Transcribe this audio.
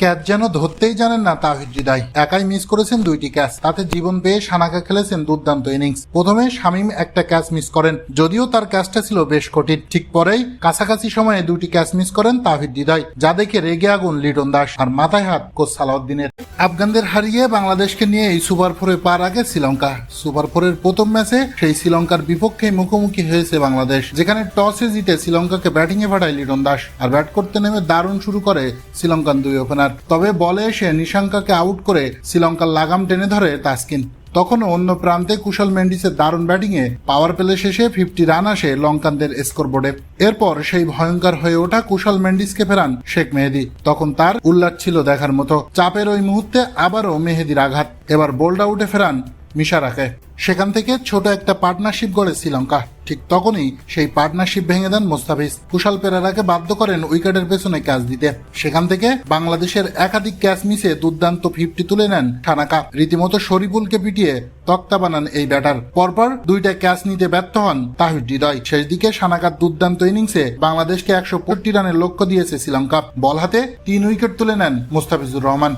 Catch যেন ধরতেই জানেন না তাহিদ হৃদয় একাই মিস করেছেন দুইটি ক্যাচ, তাতে জীবন পেয়ে সানাকা খেলেছেন দুর্দান্ত ইনিংস প্রথমে শামীম একটা ক্যাচ মিস করেন, যদিও তার ক্যাচটা ছিল বেশ কঠিন। ঠিক পরেই কাছাকাছি সময়ে দুটি ক্যাচ মিস করেন তাহিদ যা দেখে রেগে আগুন লিটন দাস আর মাথায় হাত কোচ সালাউদ্দিনের। আফগানদের হারিয়ে বাংলাদেশকে নিয়ে এই সুপার ফোরে পার আগে শ্রীলঙ্কা। সুপার ফোরের প্রথম ম্যাচে সেই শ্রীলঙ্কার বিপক্ষে মুখোমুখি হয়েছে বাংলাদেশ, যেখানে টসে জিতে শ্রীলঙ্কাকে ব্যাটিং এ পাঠায় লিটন দাস। আর ব্যাট করতে নেমে দারুণ শুরু করে শ্রীলঙ্কান দুই ওপেনার তবে বলে এসে নিশাঙ্কাকে আউট করে শ্রীলঙ্কার লাগাম টেনে ধরে তাসকিন তখন অন্য প্রান্তে কুশল মেন্ডিসের দারুণ ব্যাটিংয়ে পাওয়ার প্লে শেষে ফিফটি রান আসে লঙ্কানদের স্কোরবোর্ডে। এরপর সেই ভয়ঙ্কর হয়ে ওঠা কুশল মেন্ডিসকে ফেরান শেখ মেহেদি। তখন তার উল্লাস ছিল দেখার মতো। চাপের ওই মুহূর্তে আবারও মেহেদির আঘাত। এবার বোল্ড আউটে ফেরান মিশারাকে। সেখান থেকে ছোট একটা পার্টনারশিপ গড়ে শ্রীলঙ্কা। ঠিক তখনই সেই পার্টনারশিপ ভেঙে দেন মোস্তাফিজ। কুশাল পেরারাকে বাধ্য করেন উইকেটের পেছনে ক্যাচ দিতে। সেখান থেকে বাংলাদেশের একাধিক ক্যাচ মিসে দুর্দান্ত ফিফটি তুলে নেন থানাকা। রীতিমতো শরীফুলকে পিটিয়ে তক্তা বানান এই ব্যাটার। পরপর দুইটা ক্যাচ নিতে ব্যর্থ হন তাহির হৃদয়। শেষ দিকে সানাকার দুর্দান্ত ইনিংসে বাংলাদেশকে একশো রানের লক্ষ্য দিয়েছে শ্রীলঙ্কা। বল হাতে তিন উইকেট তুলে নেন মোস্তাফিজুর রহমান।